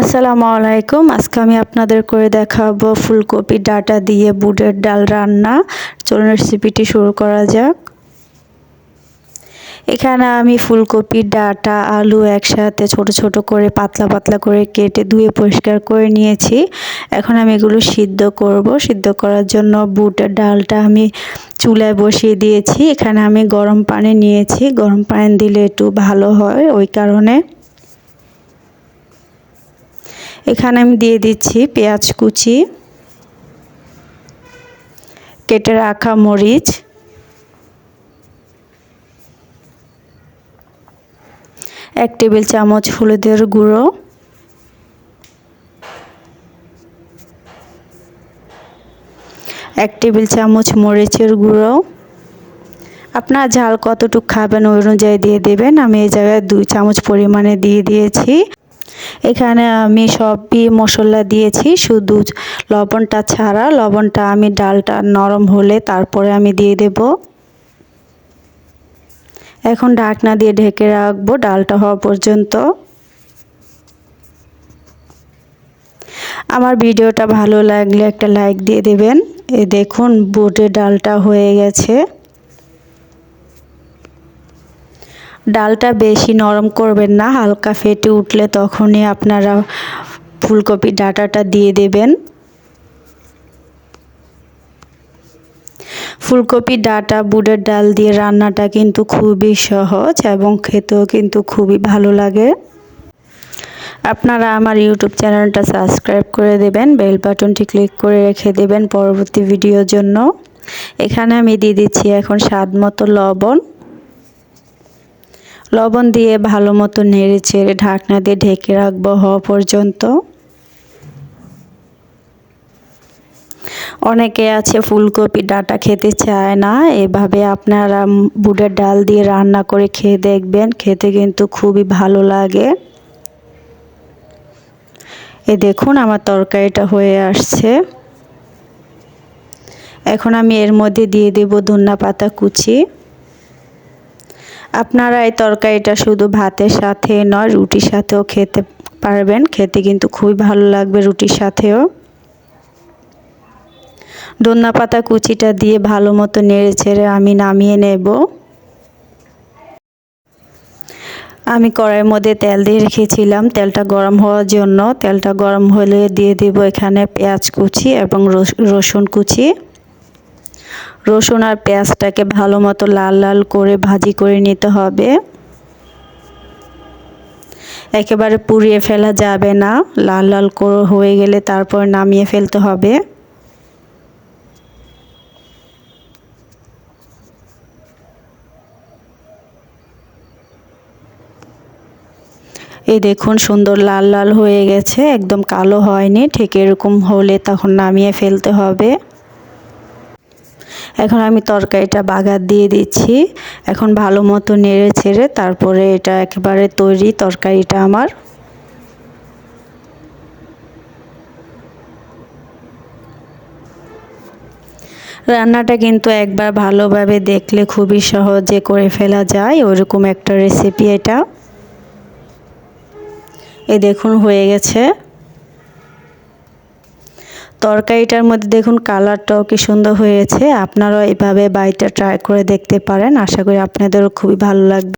আসসালামু আলাইকুম আজকে আমি আপনাদের করে দেখাবো ফুলকপি ডাটা দিয়ে বুটের ডাল রান্না। চলুন রেসিপিটি শুরু করা যাক। এখানে আমি ফুলকপি, ডাটা, আলু একসাথে ছোট ছোট করে, পাতলা পাতলা করে কেটে ধুয়ে পরিষ্কার করে নিয়েছি। এখন আমি এগুলো সিদ্ধ করব। সিদ্ধ করার জন্য বুটের ডালটা আমি চুলায় বসিয়ে দিয়েছি। এখানে আমি গরম পানি নিয়েছি। গরম পানি দিলে একটু ভালো হয়। ওই কারণে এখানে আমি দিয়ে দিচ্ছি পেঁয়াজ কুচি, কেটে রাখা মরিচ, এক টেবিল চামচ হলুদের গুঁড়ো, এক টেবিল চামচ মরিচের গুঁড়ো। আপনার ঝাল কতটুকু খাবেন ওই অনুযায়ী দিয়ে দেবেন। আমি এই জায়গায় দুই চামচ পরিমাণে দিয়ে দিয়েছি। এখানে আমি সবই মশলা দিয়েছি, শুধু লবণটা ছাড়া। লবণটা আমি ডালটা নরম হলে তারপরে আমি দিয়ে দেব। এখন ঢাকনা দিয়ে ঢেকে রাখব ডালটা হওয়া পর্যন্ত। আমার ভিডিওটা ভালো লাগলে একটা লাইক দিয়ে দেবেন। এ দেখুন বুটের ডালটা হয়ে গেছে। ডালটা বেশি নরম করবেন না, হালকা ফেটে উঠলে তখনই আপনারা ফুলকপি ডাটাটা দিয়ে দেবেন। ফুলকপি ডাটা বুটের ডাল দিয়ে রান্নাটা কিন্তু খুবই সহজ এবং খেতেও কিন্তু খুবই ভালো লাগে। আপনারা আমার ইউটিউব চ্যানেলটা সাবস্ক্রাইব করে দেবেন, বেল বাটনটি ক্লিক করে রেখে দেবেন পরবর্তী ভিডিওর জন্য। এখানে আমি দিয়ে দিচ্ছি এখন স্বাদ মতো লবণ। লবণ দিয়ে ভালো মতো নেড়ে ছেড়ে ঢাকনা দিয়ে ঢেকে রাখব হওয়া পর্যন্ত। অনেকে আছে ফুলকপি ডাটা খেতে চায় না, এভাবে আপনারা বুটের ডাল দিয়ে রান্না করে খেয়ে দেখবেন, খেতে কিন্তু খুবই ভালো লাগে। এ দেখুন আমার তরকারিটা হয়ে আসছে। এখন আমি এর মধ্যে দিয়ে দেব ধন্যা পাতা কুচি। আপনারা এই তরকারিটা শুধু ভাতের সাথে নয়, রুটির সাথেও খেতে পারবেন। খেতে কিন্তু খুবই ভালো লাগবে রুটির সাথেও। ধন্যা পাতা কুচিটা দিয়ে ভালো মতো নেড়ে ছেড়ে আমি নামিয়ে নেব। আমি কড়াইয়ের মধ্যে তেল দিয়ে রেখেছিলাম। তেলটা গরম হওয়ার জন্য। তেলটা গরম হলে দিয়ে দেব এখানে পেঁয়াজ কুচি এবং রসুন কুচি। রসুন আর পেঁয়াজটাকে ভালো মতো লাল লাল করে ভাজি করে নিতে হবে। একেবারে পুড়িয়ে ফেলা যাবে না, লাল লাল করে হয়ে গেলে তারপর নামিয়ে ফেলতে হবে। এই দেখুন সুন্দর লাল লাল হয়ে গেছে, একদম কালো হয়নি, ঠিক এরকম হলে তখন নামিয়ে ফেলতে হবে। এখন আমি তরকারিটা বাগার দিয়ে দিচ্ছি। এখন ভালো মতো নেড়ে ছেড়ে তারপরে এটা একেবারে তৈরি তরকারিটা আমার। রান্নাটা কিন্তু একবার ভালোভাবে দেখলে খুবই সহজে করে ফেলা যায়। ওরকম একটা রেসিপি এটা। এ দেখুন, হয়ে গেছে। তরকারিটার মধ্যে দেখুন কালারটাও কি সুন্দর হয়েছে। আপনারাও এভাবে বাড়িটা ট্রাই করে দেখতে পারেন। আশা করি আপনাদেরও খুবই ভালো লাগবে।